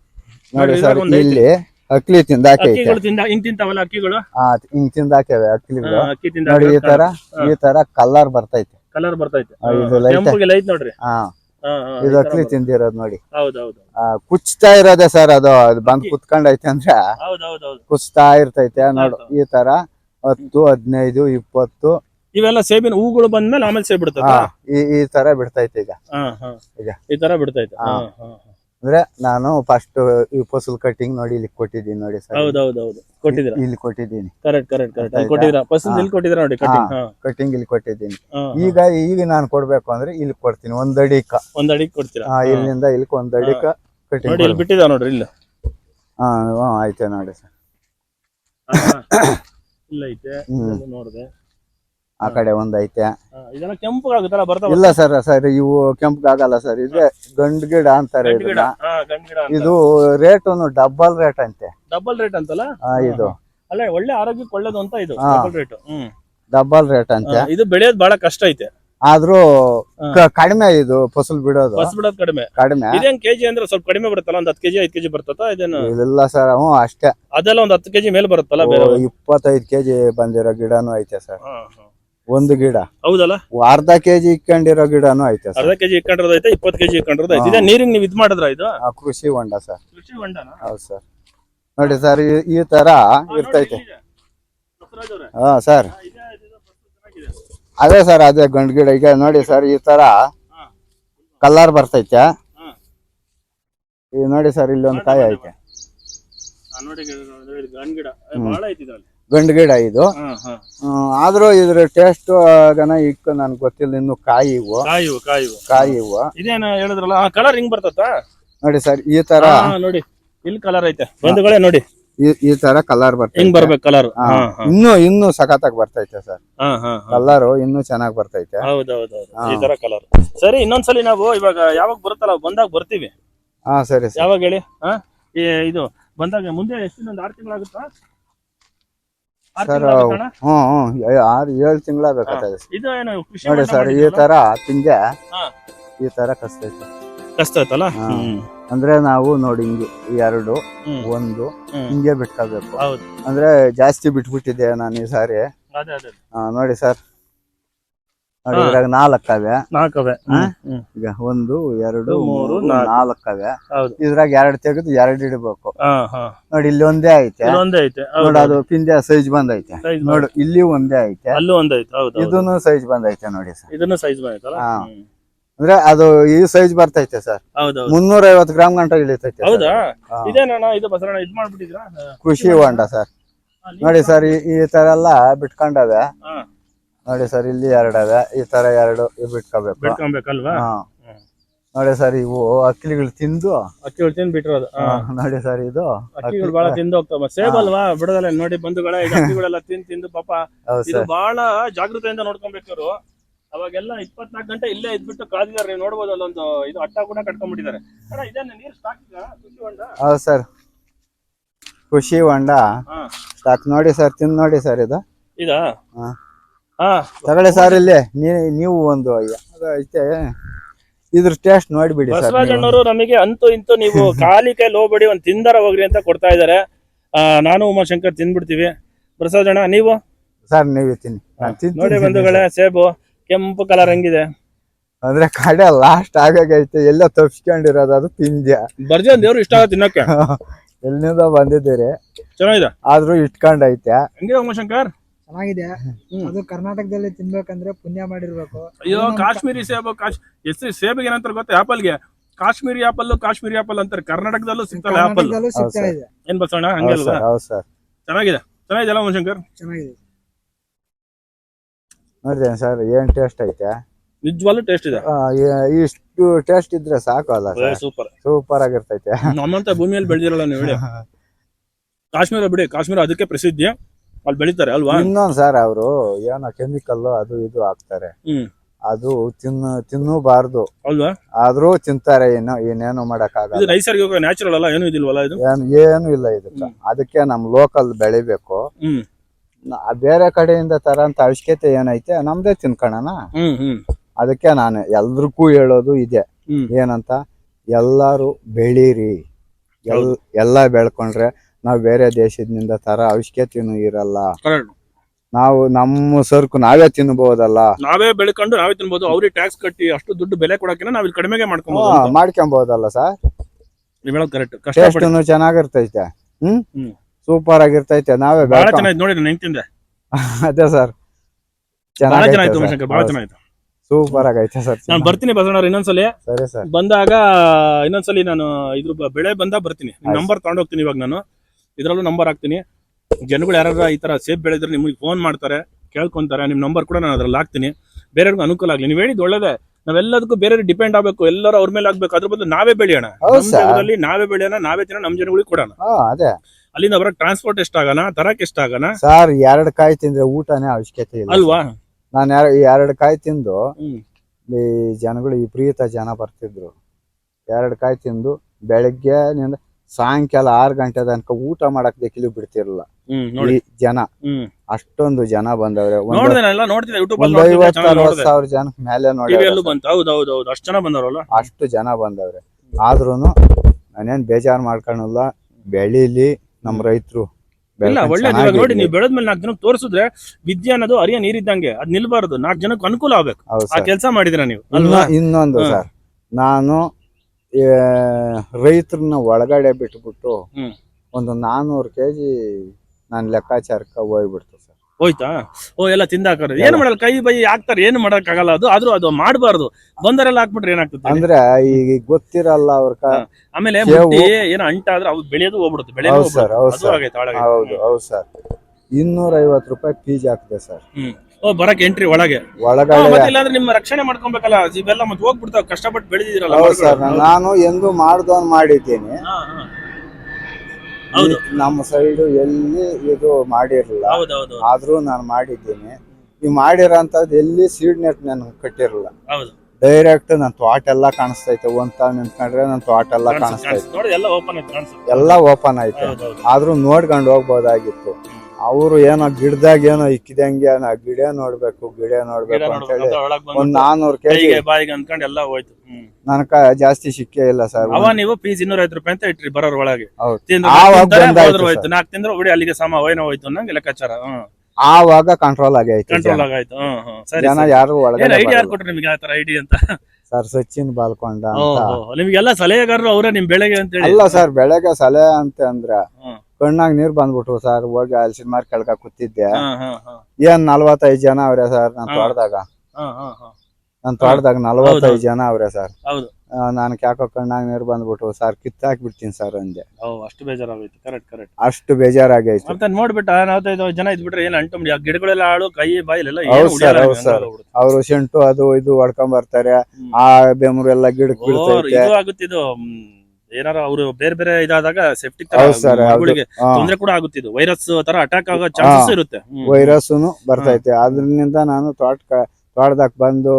ನೋಡಿ ಸರ್
ಇದ್ರಾಗ ಒಂದ್ ಐತೆ.
ಇಲ್ಲಿ ಅಕ್ಲಿ
ಅಕ್ಕಿಗಳು ತಿಂದ ಹಿಂಗ್ ತಿಂತಾವಲ್ಲ ಅಕ್ಕಿಗಳು?
ಹಾ ಹಿಂಗ್ ಅಕ್ಲಿಗಳು.
ಅಕ್ಕಿ ತಿಂದ
ನೋಡಿ ಈ ತರ ಈ ತರ ಕಲರ್ ಬರ್ತೈತೆ.
ಕಲರ್ ಬರ್ತೈತೆ.
ಹಾ, ಇದು light-
ಕೆಂಪಗೆ ಲೈಟ್ ನೋಡ್ರಿ.
ಹಾ.
ಹಾ, ಹಾ,
ಇದು
ತರ
ಅಕ್ಲಿ
ಬರುತ್ತೆ.
ತಿಂದಿರೋದು ನೋಡಿ.
ಹೌದೌದು.
ಆ, ಕುಚ್ತಾ ಇರೋದೆ ಸರ್ ಅದು ಅದು ಬಂದ್
ಅಕ್ಕಿ.
ಕುತ್ಕೊಂಡೈತೆ ಅಂದ್ರೆ. ಕುಚ್ತಾ ಇರ್ತೈತೆ ನೋಡು ಈ ತರ ಹತ್ತು ಹದಿನೈದು ಇಪ್ಪತ್ತು
ಇವೆಲ್ಲ ಸೇಬಿನ ಹೂಗಳು ಬಂದ್ಮೇಲೆ ಆಮೇಲೆ ಸೇಬ್ ಬಿಡ್ತದ.
ಈ ಈ ತರ ಬಿಡ್ತೈತೆ ಈಗ. ಈಗ.
ಈ ತರ ಬಿಡ್ತೈತೆ.
ಅಂದ್ರೆ ನಾನು ಫಸ್ಟ್ ಈ ಫಸಲ್ ಕಟಿಂಗ್ ನೋಡಿ ಇಲ್ಲಿ ಕೊಟ್ಟಿದ್ದೀನಿ ನೋಡಿ ಸರ್.
ಹೌದೌದೌದು. ಕೊಟ್ಟಿದ್ದೀರಾ?
ಇಲ್ಲಿ ಕೊಟ್ಟಿದ್ದೀನಿ.
ಕರೆಕ್ಟ್ ಕರೆಕ್ಟ್ ಕರೆಕ್ಟ್ ಅಲ್ಲಿ
ಆಯ್ತಾ?
ಕೊಟ್ಟಿದ್ದೀರಾ? ಫಸ್ಟ್ ಇಲ್ಲಿ ಕೊಟ್ಟಿದ್ದೀರಾ ನೋಡಿ ಕಟಿಂಗ್
ಕಟಿಂಗ್ ಇಲ್ಲಿ ಕೊಟ್ಟಿದ್ದೀನಿ. ಈಗ ಈಗ ನಾನು ಕೊಡ್ಬೇಕು ಅಂದ್ರೆ ಇಲ್ಲಿ ಕೊಡ್ತೀನಿ ಒಂದ್ ಅಡಿಕ.
ಒಂದ್ ಕೊಡ್ತೀರಾ?
ಹಾ, ಇಲ್ಲಿಂದ ಇಲ್ಲಿ ಒಂದ್ ಅಡಿಕ ಕಟಿಂಗ್
ನೋಡಿ ಇಲ್ಲಿ ಬಿಟ್ಟಿದ ನೋಡ್ರಿ ಇಲ್ಲ.
ಹಾ ಆಯ್ತು ನೋಡಿ ಸರ್.
ಇಲ್ಲ ಐತೆ ನೋಡ್ದೆ.
ಆ ಕಡೆ ಒಂದ್ ಐತೆ
ಇದೆಲ್ಲ ಕೆಂಪು ಆಗುತ್ತಲ್ಲ ಬರ್ತಾ?
ಇಲ್ಲ ಸರ್ ಸರ್ ಇವು ಕೆಂಪಗಾಗಲ್ಲ ಸರ್ ಇದೆ ಗಂಡ್ ಗಿಡ ಅಂತಾರೆ ಇದನ್ನ. ಇದು ರೇಟ್ ಡಬಲ್ ರೇಟ್ ಅಂತೆ.
ಡಬಲ್ ರೇಟ್ ಅಂತಲ್ಲ?
ಇದು.
ಅಲ್ಲ ಒಳ್ಳೆ ಆರೋಗ್ಯಕ್ಕೆ ಒಳ್ಳೇದು ಅಂತ ಇದು. ಡಬಲ್ ರೇಟ್
ಡಬಲ್ ರೇಟ್ ಅಂತೆ.
ಇದು ಬೆಳೆಯೋದು ಬಹಳ ಕಷ್ಟ ಐತೆ.
ಆದ್ರೂ ಕಡಿಮೆ ಇದು ಫಸಲ್ ಬಿಡೋದು.
ಬಿಡೋದು ಕಡಿಮೆ.
ಕಡಿಮೆ.
ಇದೇನ್ ಕೆಜಿ ಅಂದ್ರೆ ಸ್ವಲ್ಪ ಕಡಿಮೆ ಬರುತ್ತಲ್ಲ ಒಂದ್ ಹತ್ತು ಕೆಜಿ ಐದು ಕೆಜಿ ಬರ್ತದ ಇದೇನು?
ಇಲ್ಲ ಸರ್ ಹ್ಞೂ ಅಷ್ಟೇ.
ಅದೆಲ್ಲ ಒಂದ್ ಹತ್ತು ಕೆಜಿ ಮೇಲೆ ಬರುತ್ತಲ್ಲ
ಇಪ್ಪತ್ತೈದು ಕೆಜಿ ಬಂದಿರೋ ಗಿಡನೂ ಐತೆ ಸರ್. ಒಂದು ಗಿಡ.
ಹೌದಲ್ಲ?
ಅರ್ಧ ಕೆಜಿ ಇಕ್ಕೊಂಡಿರೋ ಗಿಡನು ಐತೆ ಸರ್.
ಅರ್ಧ ಕೆಜಿ ಇಟ್ಕೊಂಡಿರೋದು ಐತೆ ಇಪ್ಪತ್ತು ಕೆಜಿ ಇಟ್ಕೊಂಡಿರೋದು ಐತೆ. ಇದೇ ನೀರಿಗೆ ನೀವು ಇದ್ ಮಾಡಿದ್ರ ಇದು?
ಆ, ಕೃಷಿ ಹೊಂಡ ಸರ್.
ಕೃಷಿ ಹೊಂಡನ?
ಹೌದು ಸರ್. ನೋಡಿ ಸರ್ ಈ- ಈ ತರ ಇರ್ತೈತೆ. ಹಾ ಸರ್. ಅದೇ ಸರ್ ಅದೇ ಗಂಡು ಗಿಡ. ಈಗ ನೋಡಿ ಸರ್ ಈ ತರ
ಕಲ್ಲರ್
ಕಲರ್ ಬರ್ತೈತೆ. ನೋಡಿ ಸರ್ ಇಲ್ಲಿ ಒಂದು ಕಾಯಿ ಐತೆ.
ನೋಡಿ ಗಂಡ್ ಗಿಡ. ಏ, ಬಹಳ ಐತಿ ಇದ್ರಲ್ಲಿ
ಗಂಡು ಗಿಡ ಇದು. ಆದ್ರೂ ಇದ್ರ ಟೇಸ್ಟ್ ಗನ ಇಕ್ಕ ನನ್ ಗೊತ್ತಿಲ್ಲ ಇನ್ನು ಕಾಯಿ ಇವು.
ಕಾಯುವು ಕಾಯುವು
ಕಾಯಿ ಇವು.
ಇದೇನ ಹೇಳಿದ್ರಲ್ಲ ಕಲರ್ ಹಿಂಗ್ ಬರ್ತತ್ತ?
ನೋಡಿ ಸರ್ ಈ ತರ.
ನೋಡಿ. ಇಲ್ಲಿ ಕಲರ್ ಐತೆ. ಬಂಧುಗಳೇ ನೋಡಿ.
ಈ- ತರ ಕಲರ್
ಹಿಂಗ್
ಬರ್ತೈತೆ
ಬರ್ಬೇಕು ಕಲರ್.
ಇನ್ನು ಇನ್ನು ಸಖತ್ತಾಗಿ ಬರ್ತೈತೆ ಸರ್. ಕಲರ್ ಇನ್ನು ಚೆನ್ನಾಗಿ ಬರ್ತೈತೆ.
ಹೌದೌದೌದು.
ಹಾ.
ಈ ತರ ಕಲರ್ ಸರಿ ಇನ್ನೊಂದ್ಸಲಿ ನಾವು ಇವಾಗ ಯಾವಾಗ ಬರುತ್ತಲ್ಲ ಬಂದಾಗ ಬರ್ತೀವಿ.
ಹಾ ಸರಿ
ಯಾವಾಗ ಹೇಳಿ? ಇದು ಬಂದಾಗ ಮುಂದೆ ಎಷ್ಟು ಆರು ತಿಂಗಳಾಗುತ್ತಾ?
ಸರ್? ಹ್ಮ್ ಏ- ಆರು ಏಳು ತಿಂಗಳ ಬೇಕಾಗ್ತದೆ
ಇದು ಏನು ಕೃಷಿ
ನೋಡಿ ಸರ್ ಈ ತರ
ತಿಂಗೆ.
ಈ ತರ ಕಸ್ತೈತೆ.
ಹ್ಮ್.
ಅಂದ್ರೆ ನಾವು ನೋಡಿ ಹಿಂಗೆ ಎರಡು. ಒಂದು ಹಿಂಗೆ ಬಿಟ್ಕೋಬೇಕು. ಅಂದ್ರೆ ಜಾಸ್ತಿ ಬಿಟ್ಬಿಟ್ಟಿದ್ದೆ ನಾನು ಈ ಸಾರಿ. ನೋಡಿ ಸರ್. ನೋಡಿ. ಇದ್ರಾಗ ನಾಲ್ಕವೆ
ನಾಲ್ಕವೆ?
ಈಗ ಒಂದು ಎರಡು
ಮೂರು,
ಮೂರು
ನಾಲ್ಕು.
ನಾಲ್ಕವೆ ಇದ್ರಾಗ ಎರಡ್ ತೆಗೆದು ಎರಡ್ ಇಡಬೇಕು. ನೋಡಿ ಇಲ್ಲಿ ಒಂದೇ ಐತೆ. ನೋಡಿ ಅದು ಪಿಂದೆ ಸೈಜ್ ಬಂದೈತೆ.
ನೋಡು
ನೋಡಿ ಇಲ್ಲಿ ಒಂದೇ ಐತೆ.
ಅಲ್ಲೂ ಒಂದೈತೆ.
ಇದನ್ನು ಸೈಜ್ ಬಂದೈತೆ ನೋಡಿ ಸರ್.
ಇದನ್ನು ಸೈಜ್ ಬಂದೈತಲ್ಲ.
ಅಂದ್ರೆ ಅದು ಈ ಸೈಜ್ ಬರ್ತೈತೆ ಸರ್. ಮುನ್ನೂರ ಐವತ್ತು ಗ್ರಾಮ್ ಗಂಟ ಇಳಿತೈತೆ.
ಹೌದಾ. ಇದು ಮಾಡ್ಬಿಟ್ಟಿದ್ರಾ
ಕೃಷಿ ಹೊಂಡ ಸರ್. ನೋಡಿ ಸರ್ ಈ ತರ ಎಲ್ಲಾ ಬಿಟ್ಕೊಂಡವೆ. ನೋಡಿ ಸರ್ ಇಲ್ಲಿ ಎರಡವೆ ಈ ತರ ಎರಡು ಇವ್ ಬಿಟ್ಕೋಬೇಕು.
ಬಿಟ್ಕೊಬೇಕಲ್ವಾ?
ಹಾ. ನೋಡಿ ಸರ್ ಇವು ಅಕ್ಕಿಗಳು ತಿಂದು?
ಅಕ್ಕಿಗಳು ತಿಂದು ಬಿಟ್ಟಿರೋದು ಹಾ.
ನೋಡಿ ಸರ್ ಇದು
ಅಕ್ಕಿಗಳು ಬಹಳ ತಿಂದು ಹೋಗ್ತಾವ ಸೇಬ್ ಅಲ್ವಾ? ಬಿಡದಲ್ಲ ನೋಡಿ ಬಂಧುಗಳ ಈಗ ಅಕ್ಕಿಗಳೆಲ್ಲ ತಿಂದು ತಿಂದು ಪಾಪ
ಹೌದು
ಇದು
ಸರ್.
ಬಹಳ ಜಾಗೃತೆಯಿಂದ ನೋಡ್ಕೊಬೇಕು ಇವ್ರು. ಅವಾಗೆಲ್ಲ ಇಪ್ಪತ್ನಾಲ್ಕು ಗಂಟೆ ಇಲ್ಲೇ ಇದ್ಬಿಟ್ಟು ಕಾದಿದ್ದಾರೆ ನೀವು ನೋಡ್ಬೋದು ಅಲ್ಲೊಂದು ಇದು ಅಟ್ಟ ಕೂಡ ಕಟ್ಕೊಂಡ್ಬಿಟ್ಟಿದ್ದಾರೆ. ಅಣ್ಣ ನೀರು ಸ್ಟಾಕ್ ಈಗ ಕೃಷಿ ಹೊಂಡ?
ಹೌದು ಸರ್. ಖುಷಿ ಹೊಂಡ.
ಹಾ.
ಸಾಕು ನೋಡಿ ಸರ್ ತಿಂದು ನೋಡಿ ಸರ್ ಇದು.
ಇದಾ?
ಹಾ.
ಹಾ.
ತಗೊಳ್ಳಿ ಸರ್ ಇಲ್ಲಿ. ನೀ- ನೀವು ಒಂದು ಐತೆ ಇದ್ರ ಟೇಸ್ಟ್ ನೋಡ್ಬಿಡಿ.
ಬಸವರಾಜಣ್ಣವರು ನಮಗೆ ಅಂತೂ ಇಂತೂ ನೀವು ಖಾಲಿ ಕೈ ಲೋಬಡಿ ಒಂದ್ ತಿಂದರ ಹೋಗ್ರಿ ಅಂತ ಕೊಡ್ತಾ ಇದಾರೆ. ಆ, ನಾನು ಉಮಾಶಂಕರ್ ತಿನ್ಬಿಡ್ತೀವಿ. ಬಸವರಾಜಣ್ಣ ನೀವು?
ಸರ್ ನೀವು ತಿನ್ನಿ. ನಾನ್
ನೋಡಿ ಬಂಧುಗಳೇ ಸೇಬು ಕೆಂಪು ಕಲರ್ ಹಂಗಿದೆ?
ಅಂದ್ರೆ ಕಡೆ ಲಾಸ್ಟ್ ಆಗಾಗೈತೆ. ಎಲ್ಲ ತಪ್ಸ್ಕೊಂಡಿರೋದು ಅದು ತಿಂದ್ಯ?
ಬರ್ಜನ್ ದೇವ್ರು ಇಷ್ಟ ಆಗುತ್ತೆ ತಿನ್ನಕ್ಕೆ.
ಎಲ್ಲಿಂದ ಬಂದಿದ್ದೀರಿ?
ಚೆನ್ನಾಗಿದೆ?
ಆದ್ರೂ ಇಟ್ಕೊಂಡೈತೆ.
ಹಂಗೆ ಉಮಾಶಂಕರ್?
ಚೆನ್ನಾಗಿದೆ. ಅದು ಕರ್ನಾಟಕದಲ್ಲಿ ತಿನ್ಬೇಕಂದ್ರೆ ಪುಣ್ಯ ಮಾಡಿರ್ಬೇಕು.
ಅಯ್ಯೋ ಕಾಶ್ಮೀರಿ ಸೇಬು ಕಾಶ್ ಹೆಸರು ಸೇಬಿಗೆ ಏನಂತಾರೆ ಗೊತ್ತಾ ಆಪಲ್ಗೆ? ಕಾಶ್ಮೀರಿ ಆಪಲ್ ಕಾಶ್ಮೀರಿ ಆಪಲ್ ಅಂತಾರೆ. ಕರ್ನಾಟಕದಲ್ಲೂ ಸಿಗ್ತಲ್ಲ ಆಪಲ್
ಕರ್ನಾಟಕದಲ್ಲೂ ಸಿಗ್ತಾ ಇದೆ.
ಏನ್ ಬಸವಣ್ಣ ಹಂಗೆ
ಹೌದು ಸರ್ ಹೌದು ಸರ್.
ಚೆನ್ನಾಗಿದೆ. ಚೆನ್ನಾಗಿದೆ ಅಲ್ಲ ಉಮಾಶಂಕರ್
ಚೆನ್ನಾಗಿದೆ.
ನೋಡಿದ್ದೇನೆ ಸರ್ ಏನ್ ಟೇಸ್ಟ್ ಐತೆ?
ನಿಜವಾಗ್ಲೂ ಟೇಸ್ಟ್ ಇದೆ.
ಆ, ಈ- ಇಷ್ಟು ಟೇಸ್ಟ್ ಇದ್ರೆ ಸಾಕು ಅಲ್ಲ ಸರ್?
Super
super ಆಗಿರ್ತೈತೆ.
ನಮ್ಮಂತ ಭೂಮಿಯಲ್ಲಿ ಬೆಳೆದಿರಲ್ಲ ನೀವು ಹೇಳಿ. ಕಾಶ್ಮೀರ ಬಿಡಿ ಕಾಶ್ಮೀರ ಅದಕ್ಕೆ ಪ್ರಸಿದ್ಧಿ. ಅಲ್ಲಿ ಬೆಳಿತಾರೆ ಅಲ್ವಾ?
ಇನ್ನೊಂದ್ ಸರ್ ಅವರು ಏನೋ ಕೆಮಿಕಲ್ ಅದು ಇದು ಹಾಕ್ತಾರೆ.
ಹ್ಮ್.
ಅದು ತಿನ್ನ ತಿನ್ನಬಾರ್ದು.
ಅಲ್ವಾ?
ಆದ್ರೂ ತಿಂತಾರೆ ಏನೋ ಏನೇನು ಮಾಡಕ್
ಇದು
ಆಗಲ್ಲ
ನೈಸರ್ಗಿಕ ನ್ಯಾಚುರಲ್ ಅಲ್ಲ ಏನು ಇದಿಲ್ವಲ್ಲ ಇದು?
ಏನು ಏನು ಇಲ್ಲ ಇದಕ್ಕೆ ಅದಕ್ಕೆ ನಮ್ ಲೋಕಲ್ ಬೆಳಿಬೇಕು.
ಹ್ಮ್.
ನ- ಬೇರೆ ಕಡೆಯಿಂದ ತರಂತ ಅವಶ್ಯಕತೆ ಏನೈತೆ ನಮ್ದೇ
ಹ್ಮ್ ಹ್ಮ್.
ಅದಕ್ಕೆ ನಾನು ಎಲ್ರಿಗೂ ಹೇಳೋದು ಇದೆ.
ಹ್ಮ್.
ಏನಂತ? ಎಲ್ಲಾರು ಬೆಳೀರಿ. ಎಲ್ ಎಲ್ಲ ಬೆಳ್ಕೊಂಡ್ರೆ ನಾವು ಬೇರೆ ದೇಶದಿಂದ ತರ ಅವಶ್ಯಕತೆನೂ ಇರಲ್ಲ. ನಾವು ನಮ್ಮ ಸರ್ಕು ನಾವೇ ತಿನ್ಬಹುದಲ್ಲ
ನಾವೇ ಬೆಳ್ಕೊಂಡು ನಾವೇ ತಿನ್ಬಹುದು ಅವ್ರಿಗೆ ಟ್ಯಾಕ್ಸ್ ಕಟ್ಟಿ ಅಷ್ಟು ದುಡ್ಡು ಬೆಲೆ ಕೊಡಕ್ಕೆ ನಾವ್ ಇಲ್ಲಿ ಕಡಿಮೆಗೆ ಮಾಡ್ಕೊಬೋದು
ಹಾ, ಮಾಡ್ಕೊಂಬಹುದಲ್ಲ ಸರ್?
ನೀವ್ ಹೇಳೋದು ಕರೆಕ್ಟ್
ಟೇಸ್ಟ್ನು ಚೆನ್ನಾಗಿರ್ತೈತೆ. ಹ್ಮ್. ಸೂಪರ್ ಆಗಿರ್ತೈತೆ. ನಾವೇ
ಬಹಳ ಚೆನ್ನಾಗಿ ನೋಡಿ ನಾನು ಹೆಂಗ್ ತಿಂದೆ.
ಅದೇ ಸರ್.
ಬಹಳ ಚೆನ್ನಾಯ್ತು
ಸೂಪರ್ ಆಗೈತೆ ಸರ್.
ನಾನು ಬರ್ತೀನಿ ಬಸವಣ್ಣ ಇನ್ನೊಂದ್ಸಲಿ.
ಸರಿ ಸರ್.
ಬಂದಾಗ ಇನ್ನೊಂದ್ಸಲಿ ನಾನು ಇದ್ರ ಬೆಳೆ ಬಂದಾಗ ಬರ್ತೀನಿ. ನಂಬರ್ ತಗೊಂಡೋಗ್ತೀನಿ ಇವಾಗ ನಾನು. ಇದ್ರಲ್ಲೂ ನಂಬರ್ ಹಾಕ್ತೀನಿ. ಜನಗಳು ಯಾರು ಈ ತರ ಸೇಬ್ ಬೆಳೆದ್ರೆ ನಿಮಗೆ ಫೋನ್ ಮಾಡ್ತಾರೆ ಕೇಳ್ಕೊಂತಾರೆ ನಿಮ್ ನಂಬರ್ ಕೂಡ ನಾನು ಅದ್ರಲ್ಲಿ ಹಾಕ್ತೀನಿ. ಬೇರೆಯವ್ರಿಗೂ ಅನುಕೂಲ ಆಗ್ಲಿ. ನೀವು ಹೇಳಿದ್ ಒಳ್ಳೇದೇ. ನಾವೆಲ್ಲದಕ್ಕೂ ಬೇರೆ ಡಿಪೆಂಡ್ ಆಗಬೇಕು. ಎಲ್ಲರೂ ಅವ್ರ ಮೇಲೆ ಆಗ್ಬೇಕು. ಅದ್ರ ಬದಲು ನಾವೇ ಬೆಳೆಯೋಣ. ಜಾಗದಲ್ಲಿ ನಾವೇ ಬೆಳೆಯೋಣ ನಾವೇ ತಿನ್ನೋ ನಮ್ ಜನಗಳಿಗೆ ಕೊಡೋಣ.
ಅದೇ.
ಅಲ್ಲಿಂದ ಬರಕ್ ಟ್ರಾನ್ಸ್ಪೋರ್ಟ್ ಎಷ್ಟಾಗಣ ತರಕ್ ಎಷ್ಟಾಗಣ?
ಸರ್ ಎರಡು ಕಾಯಿ ತಿಂದ್ರೆ ಊಟನೇ ಅವಶ್ಯಕತೆ ಇಲ್ಲ
ಅಲ್ವಾ?
ನಾನು ಎರಡು ಕಾಯಿ ತಿಂದು ಈ ಜನಗಳು ವಿಪರೀತ ಜನ ಬರ್ತಿದ್ರು. ಎರಡು ಕಾಯಿ ತಿಂದು ಬೆಳಗ್ಗೆ ನಿಂದ ಸಾಯಂಕಾಲ ಆರು ಗಂಟೆ ತನಕ ಊಟ ಮಾಡಕ್ ದೇಕಿಲು
ಬಿಡ್ತಿರಲ್ಲ
ಈ ಜನ. ಅಷ್ಟೊಂದು ಜನ ಬಂದವ್ರೆ. ಒಂದು ಸಾವಿರ ಜನ ಮೇಲೆ ನೋಡಿ
ಟಿವಿಯಲ್ಲೂ ಬಂತು. ಹೌದು ಹೌದು ಹೌದು. ಅಷ್ಟು ಜನ ಬಂದವರಲ್ಲ?
ಅಷ್ಟು ಜನ ಬಂದವ್ರೆ. ಆದ್ರೂನು ನಾನೇನ್ ಬೇಜಾರ್ ಮಾಡ್ಕೊಳಲ್ಲ ಬೆಳಿಲಿ ನಮ್ ರೈತರು.
ಇಲ್ಲ ಒಳ್ಳೇದು. ಇವಾಗ ನೋಡಿ ನೀವು ಬೆಳೆದ್ಮೇಲೆ ನಾಲ್ಕು ಜನಕ್ಕೆ ತೋರಿಸಿದ್ರೆ ವಿದ್ಯೆ ಅನ್ನೋದು ಅರಿಯ ನೀರಿದ್ದಂಗೆ. ಅದ್ ನಿಲ್ಬಾರ್ದು. ನಾಲ್ಕು ಜನಕ್ಕೆ ಅನುಕೂಲ ಆಗ್ಬೇಕು. ಆ ಕೆಲಸ ಮಾಡಿದ್ರ ನೀವು?
ಇನ್ನೊಂದು ಸರ್. ನಾನು ರೈತರನ್ನ ಒಳಗಡೆ ಬಿಟ್ಬಿಟ್ಟು. ಒಂದು ನಾನೂರು ಕೆಜಿ ನಾನು ಲೆಕ್ಕಾಚಾರಕ್ಕೆ ಹೋಗ್ಬಿಡ್ತು ಸರ್.
ಹೋಯ್ತಾ? ಓ ಎಲ್ಲ ತಿಂದಾಕಾರ. ಏನು ಮಾಡಲ್ಲ ಕೈ ಬೈ ಹಾಕ್ತಾರೆ. ಏನು ಮಾಡಕ್ ಆಗಲ್ಲ ಅದು. ಆದ್ರೂ ಅದು ಮಾಡಬಾರ್ದು. ಬಂದರೆಲ್ಲ ಹಾಕ್ಬಿಟ್ರೆ ಏನಾಗ್ತದೆ?
ಅಂದ್ರೆ ಈಗ ಗೊತ್ತಿರಲ್ಲ ಅವ್ರ
ಆಮೇಲೆ ಏನೋ ಅಂಟಾದ್ರೆ ಅವು ಬೆಳೆಯೋದು ಹೋಗ್ಬಿಡುತ್ತೆ. ಬೆಳೆಯೋದು
ಹೌದು ಸರ್. ಹೌದು ಸರ್. ಇನ್ನೂರ ಐವತ್ತು ರೂಪಾಯಿ ಪೀಜ್ ಹಾಕಿದೆ ಸರ್.
ಹ್ಮ್. ಓ ಬರಕ್ ಎಂಟ್ರಿ ಒಳಗೆ.
ಒಳಗಡೆ
ಇಲ್ಲಾಂದ್ರೆ ನಿಮ್ಮ ರಕ್ಷಣೆ ಮಾಡ್ಕೊಬೇಕಲ್ಲ ಇವೆಲ್ಲ ಮತ್ತೆ ಹೋಗ್ಬಿಡ್ತಾವ ಕಷ್ಟಪಟ್ಟು ಬೆಳೆದಿದ್ದೀರಲ್ಲ
ಹೌದು ಸರ್ ನಾನು ಎಂದು ಮಾಡ್ದವನ್ ಮಾಡಿದ್ದೀನಿ.
ಹೌದು.
ನಮ್ಮ ಸೈಡ್ ಎಲ್ಲಿ ಇದು ಮಾಡಿರಲಿಲ್ಲ. ಆದ್ರೂ ನಾನು ಮಾಡಿದ್ದೀನಿ. ನೀವು ಮಾಡಿರೋಂಥದ್ದು ಎಲ್ಲಿ ಸೀಡ್ ನೆಟ್ ನಾನು ಕಟ್ಟಿರಲ್ಲ
ಹೌದು.
ಡೈರೆಕ್ಟ್ ನನ್ನ ತೋಟ ಎಲ್ಲ ಕಾಣಿಸ್ತೈತೆ. ಒಂದ್ ತಾವ್ ನಿಂತ್ಕೊಂಡ್ರೆ ನನ್ನ ತೋಟ ಎಲ್ಲ
ಕಾಣಿಸುತ್ತೆ, ನೋಡಿ ಎಲ್ಲ ಓಪನ್ ಆಯ್ತು
ಎಲ್ಲ ಓಪನ್
ಹೌದು
ಆದ್ರೂ ನೋಡ್ಕೊಂಡು ಹೋಗ್ಬೋದಾಗಿತ್ತು. ಅವರು ಏನೋ ಗಿಡದಾಗ ಏನೋ ಇಕ್ಕಿದಂಗೆ ನಾ ಗಿಡ ನೋಡ್ಬೇಕು ಗಿಡ ನೋಡ್ಬೇಕು ಅಂತ ಹೇಳಿ ಒಂದ್ ನಾನೂರು ಕೆಜಿ
ಬಾಯಿಗೆ ಅನ್ಕೊಂಡು ಎಲ್ಲ ಹೋಯ್ತು.
ನನ್ಕ ಜಾಸ್ತಿ ಸಿಕ್ಕೇ ಇಲ್ಲ ಸರ್.
ಅವ ನೀವು ಪೀಸ್ ಇನ್ನೂರ ಐದು ರೂಪಾಯಿ ಅಂತ ಇಟ್ರಿ ಬರೋರ್ ಒಳಗೆ. ಹೋಯ್ತು
ನಾಕ್
ನಾಲ್ಕು ತಿಂದ್ರು ಬಿಡಿ ಅಲ್ಲಿಗೆ ಸಮ ಏನೋ ಹೋಯ್ತು ಅನ್ನಂಗೆ ಲೆಕ್ಕಾಚಾರ.
ಆವಾಗ ಕಂಟ್ರೋಲ್ ಆಗೈತೆ
ಕಂಟ್ರೋಲ್ ಆಗಾಯ್ತು ಹ್ಮ್ ಹ್ಮ್. ಸರಿ
ಜನ ಯಾರು ಒಳಗೆ
ಐಡಿ ಯಾರು. ಕೊಟ್ರು ನಿಮ್ಗೆ ಆತರ ಐಡಿ ಅಂತ?
ಸರ್ ಸಚಿನ್ ಬಾಲ್ಕೊಂಡ ಅಂತ.
ನಿಮಗೆಲ್ಲ ಸಲಹೆಗಾರರು ಅವರೇ ನಿಮ್ ಬೆಳೆಗೆ ಅಂತ ಹೇಳಿ.
ಅಲ್ಲ ಸರ್ ಬೆಳೆಗೆ ಸಲಹೆ ಅಂತ ಅಂದ್ರ. ಕಣ್ಣಾಗ ನೀರ್ ಬಂದ್ಬಿಟ್ವು ಸರ್. ಹೋಗಿ ಅಲ್ಸಿನ ಸಿನಿಮಾ ಕೆಳಗ ಕೂತಿದ್ದೆ. ಏನ್ ನಲ್ವತ್ತೈದ್ ಜನ ಅವ್ರೆ ಸರ್ ನಾನ್. ತೋಟದಾಗ? ನನ್ ತೋಟದಾಗ ನಲ್ವತ್ತೈದ್ ಜನ ಅವ್ರೆ ಸರ್. ನಾನು ಯಾಕೋ ಕಣ್ಣಾಗ ನೀರ್ ಬಂದ್ಬಿಟ್ಟು ಸರ್. ಕಿತ್ತಾಕ್ ಬಿಡ್ತೀನಿ ಸರ್ ಅಂದೆ.
ಅಷ್ಟು ಬೇಜಾರಾಗೈತಿ ಕರೆಕ್ಟ್ ಕರೆಕ್ಟ್
ಅಷ್ಟು ಬೇಜಾರಾಗೈತಿ.
ನೋಡ್ಬಿಟ್ಟ ನಾಲ್ಕೈದು ಜನ ಇದ್ಬಿಟ್ರೆ ಏನ್ ಅಂಟು ಆ ಗಿಡಗಳೆಲ್ಲ ಹಾಳು ಕೈ ಬಾಯಿಲೆಲ್ಲ
ಹೌದು
ಏನು
sir,
ಉಳಿಯಲ್ಲ
ಹೌದು sir. ಅವ್ರು ಸೆಂಟು ಅದು ಇದು ಹೊಡ್ಕೊಂಡ್ ಬರ್ತಾರೆ. ಆ ಬೆಮ್ರು ಎಲ್ಲ ಗಿಡಕ್ ಬೀಳ್ತೈತೆ.
ಇದು ಆಗುತ್ತಿದ್ದು ಹ್ಮ್, ಏನಾರ ಅವರು ಬೇರೆ ಬೇರೆ ಇದಾದಾಗ ಸೇಫ್ಟಿ ತೊಂದರೆ ಕೂಡ ಆಗುತ್ತಿದ್ದು ವೈರಸ್ ತರ ಅಟ್ಯಾಕ್ ಆಗೋ ಚಾನ್ಸಸ್ ಇರುತ್ತೆ.
ವೈರಸ್ ಬರ್ತೈತೆ. ಅದ್ರಿಂದ ನಾನು ತೋಟ ತೋಟದಾಗ ಬಂದು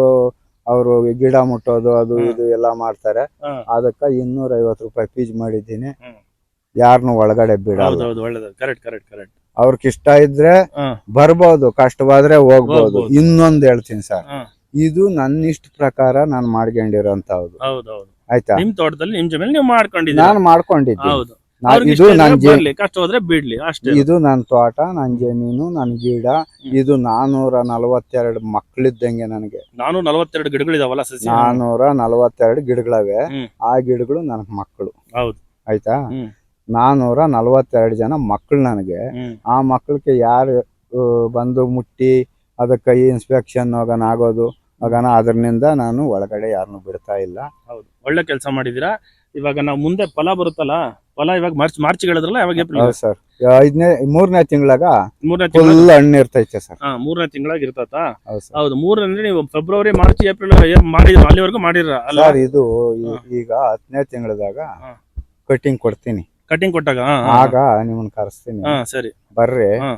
ಅವರು ಗಿಡ ಮುಟ್ಟೋದು ಅದು ಇದು ಎಲ್ಲ ಮಾಡ್ತಾರೆ. ಅದಕ್ಕ ಇನ್ನೂರ ಐವತ್ತು ರೂಪಾಯಿ ಫೀಸ್ ಮಾಡಿದ್ದೀನಿ. ಯಾರನ್ನು ಒಳಗಡೆ
ಬಿಡ
ಅವ್ರಿಗೆ ಇಷ್ಟ ಇದ್ರೆ. ಬರ್ಬೋದು ಕಷ್ಟವಾದ್ರೆ ಹೋಗ್ಬೋದು. ಇನ್ನೊಂದ್ ಹೇಳ್ತೀನಿ ಸರ್. ಇದು ನನ್ನ ಇಷ್ಟ ಪ್ರಕಾರ ನಾನು
ಹೌದು.
ಆಯ್ತಾ?
ನಿಮ್ ತೋಟದಲ್ಲಿ ನಿಮ್ ಜಮೀನು ನೀವು ಮಾಡ್ಕೊಂಡಿದ್ದೀರಾ?
ನಾನು ಮಾಡ್ಕೊಂಡಿದ್ದೆ
ಹೌದು.
ನಾ-
ಅವ್ರಿಗೆ
ಇದು
ಇಷ್ಟ
ನನ್
ಇದ್ರೆ
ಜೀ
ಬರ್ಲಿ ಕಷ್ಟ ಹೋದ್ರೆ ಬಿಡ್ಲಿ ಅಷ್ಟೇ.
ಇದು ನನ್ನ ತೋಟ ನನ್ ಜಮೀನು ನನ್ ಗಿಡ. ಇದು ನಾನೂರ ನಲವತ್ತೆರಡು ಮಕ್ಕಳಿದ್ದಂಗೆ ನನಗೆ.
ನಾನು ನಲವತ್ತೆರಡು ಗಿಡಗಳಿದಾವಲ್ಲ ಸಸಿ?
ನಾನೂರ ನಲವತ್ತೆರಡು ಗಿಡಗಳವೆ.
ಹ್ಮ್.
ಆ ಗಿಡಗಳು ನನಗೆ ಮಕ್ಕಳು
ಹೌದು.
ಆಯ್ತಾ?
ಹ್ಮ್.
ನಾನೂರ ನಲವತ್ತೆರಡು ಜನ ಮಕ್ಕಳು ನನಗೆ.
ಹ್ಮ್.
ಆ ಮಕ್ಕಳಿಗೆ ಯಾರು ಆ, ಬಂದು ಮುಟ್ಟಿ ಅದಕ್ಕೆ ಇನ್ಸ್ಪೆಕ್ಷನ್ ಹೋಗೋಣ ಆಗೋದು. ಹೋಗೋಣ ಅದರಿಂದ ನಾನು ಒಳಗಡೆ ಯಾರನ್ನು ಬಿಡ್ತಾ ಇಲ್ಲ.
ಹೌದು. ಒಳ್ಳೆ ಕೆಲಸ ಮಾಡಿದೀರಾ? ಇವಾಗ ನಾವು ಮುಂದೆ ಫಲ ಬರುತ್ತಲ್ಲ ಫಲ ಇವಾಗ ಮಾರ್ಚ್ ಮಾರ್ಚ್ ಹೇಳಿದ್ರಲ್ಲ ಯಾವಾಗ ಏಪ್ರಿಲ್
ಹೌದು ಸರ್. ಐದನೇ ಮೂರನೇ ತಿಂಗಳಾಗ
ಮೂರನೇ ತಿಂಗಳ
ಹಣ್ಣು ಇರ್ತೈತೆ ಸರ್.
ಹಾ ಮೂರನೇ ತಿಂಗಳಾಗ ಇರ್ತಾ
ಹೌದು ಸರ್.
ಹೌದು ಮೂರನೇ ನೀವು ಫೆಬ್ರವರಿ ಮಾರ್ಚ್ ಏಪ್ರಿಲ್ ಮಾಡಿ ಅಲ್ಲಿವರೆಗೂ ಮಾಡಿರ ಅಲ್ಲ?
ಸರ್ ಇದು ಈ- ಈಗ ಹತ್ತನೇ ತಿಂಗಳದಾಗ
ಹಾ.
ಕಟಿಂಗ್ ಕೊಡ್ತೀನಿ.
ಕಟಿಂಗ್ ಕೊಟ್ಟಾಗ? ಹಾ, ಹಾ,
ಆಗ ನಿಮ್ಮನ್ನ ಕರೆಸ್ತೀನಿ.
ಹಾ ಸರಿ.
ಬರ್ರಿ.
ಹಾ.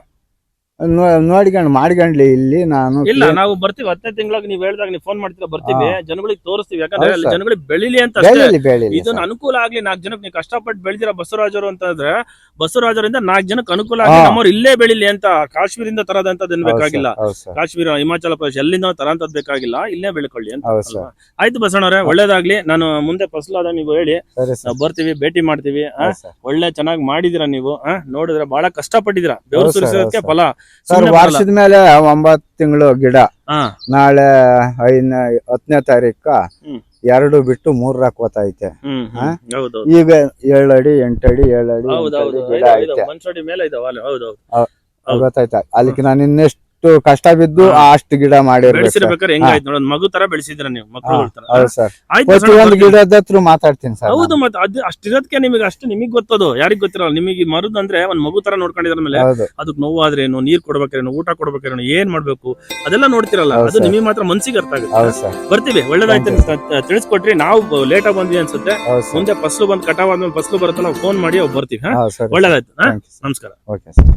ನೋಡ್ಕೊಂಡ್ ಮಾಡ್ಕೊಂಡ್ಲಿ ಇಲ್ಲಿ ನಾನು
ಇಲ್ಲ ನಾವು ಬರ್ತೀವಿ. ಹತ್ತನೇ ತಿಂಗಳಾಗ ನೀವು ಹೇಳಿದಾಗ ನೀವು ಫೋನ್ ಮಾಡ್ತೀರಾ? ಬರ್ತೀವಿ. ಜನಗಳಿಗೆ ತೋರಿಸ್ತೀವಿ. ಯಾಕಂದ್ರೆ ಅಲ್ಲಿ. ಜನಗಳಿಗೆ ಬೆಳಿಲಿ ಅಂತ ಅಷ್ಟೇ.
ಬೆಳಿಲಿ ಬೆಳಿಲಿ
ಇದನ್ನ ಅನುಕೂಲ ಆಗ್ಲಿ ನಾಲ್ಕು ಜನಕ್ಕೆ. ನೀವು ಕಷ್ಟಪಟ್ಟು ಬೆಳೆದಿರೋ ಬಸವರಾಜರು ಅಂತಂದ್ರೆ ಬಸವರಾಜರಿಂದ ನಾಲ್ಕು ಜನಕ್ಕೆ ಅನುಕೂಲ ಆಗಲಿ. ನಮ್ಮವ್ರು ಇಲ್ಲೇ ಬೆಳಿಲಿ ಅಂತ ಕಾಶ್ಮೀರಿಂದ ತರದಂತದ್ದು
ಏನ್
ಬೇಕಾಗಿಲ್ಲ. ಕಾಶ್ಮೀರ ಹಿಮಾಚಲ ಪ್ರದೇಶ ಎಲ್ಲಿಂದ ತರಂತದ್ ಬೇಕಾಗಿಲ್ಲ. ಇಲ್ಲೇ ಬೆಳ್ಕೊಳ್ಳಿ ಅಂತ ಆಯ್ತು ಬಸವಣ್ಣವ್ರೆ ಒಳ್ಳೇದಾಗ್ಲಿ. ನಾನು ಮುಂದೆ ಫಸಲಾದ ನೀವು ಹೇಳಿ. ನಾವು ಬರ್ತೀವಿ ಭೇಟಿ ಮಾಡ್ತೀವಿ. ಆ? ಒಳ್ಳೆ ಚೆನ್ನಾಗಿ ಮಾಡಿದಿರ ನೀವು? ನೋಡಿದ್ರೆ ಬಹಳ ಕಷ್ಟಪಟ್ಟಿದ್ದೀರಾ? ಬೆವರು ಸುರಿಸೋದಕ್ಕೆ ಫಲ.
ಸರ್. ವರ್ಷದ ಮೇಲೆ ಒಂಬತ್ ತಿಂಗಳು ಗಿಡ. ನಾಳೆ ಐದನೇ ಹತ್ತನೇ ತಾರೀಕ ಎರಡು ಬಿಟ್ಟು
ಮೂರ್ ಹೌದೌದು.
ಈಗ ಏಳಡಿ ಎಂಟಡಿ ಏಳಡಿ ಗಿಡ ಐತೆ.
ಅಲ್ಲಿ.
ಗೊತ್ತಾಯ್ತಾ. ನಾನು ಇನ್ನೆಷ್ಟು ಕಷ್ಟ ಬಿದ್ದು. ಅಷ್ಟು ಗಿಡ ಮಾಡಿರ್ಬೇಕು
ಹೆಂಗಾಯ್ತು ನೋಡೋದು? ಮಗು ತರ ಬೆಳೆಸಿದ್ರ ನೀವು ಮಕ್ಕಳು
ಹೌದು ಸರ್. ಪ್ರತಿ ಒಂದು. ಗಿಡದ ಹತ್ರ ಮಾತಾಡ್ತೀನಿ ಸರ್
ಹೌದು ಮತ್ತೆ ಅದು ಅಷ್ಟಿರೋದಕ್ಕೆ ನಿಮಗೆ ಅಷ್ಟು ನಿಮಗೆ ಗೊತ್ತದು ಯಾರಿಗ್ ಗೊತ್ತಿರಲ್ಲ ನಿಮಗೆ ಮರುದ್ ಅಂದ್ರೆ ಒಂದ್ ಮಗು ತರ ನೋಡ್ಕೊಂಡಿದ್ರ ಮೇಲೆ ಅದಕ್ಕೆ ನೋವಾದ್ರೇನು ನೀರ್ ಕೊಡ್ಬೇಕೇನು ಊಟ ಕೊಡ್ಬೇಕೇನು ಏನ್ ಮಾಡ್ಬೇಕು? ಅದೆಲ್ಲ ನೋಡ್ತಿರಲ್ಲ ಅದು. ನಿಮಗೆ ಮಾತ್ರ ಮನ್ಸಿಗೆ ಅರ್ಥ ಆಗುತ್ತೆ. ಬರ್ತೀವಿ ಒಳ್ಳೇದಾಯ್ತು ತಿಳಿಸ್ಕೊಟ್ರಿ ನಾವು ಲೇಟ್ ಆಗಿ ಬಂದ್ವಿ ಅನ್ಸುತ್ತೆ. ಮುಂದೆ ಫಸ್ಲು ಬಂದ್ ಕಟಾವ್ ಆದ್ಮೇಲೆ ಫಸ್ಲು ಬರುತ್ತಲ್ಲ ಫೋನ್ ಮಾಡಿ ಅವ್ ಬರ್ತೀವಿ ಒಳ್ಳೇದಾಯ್ತು ನಮಸ್ಕಾರ.
Okay sir.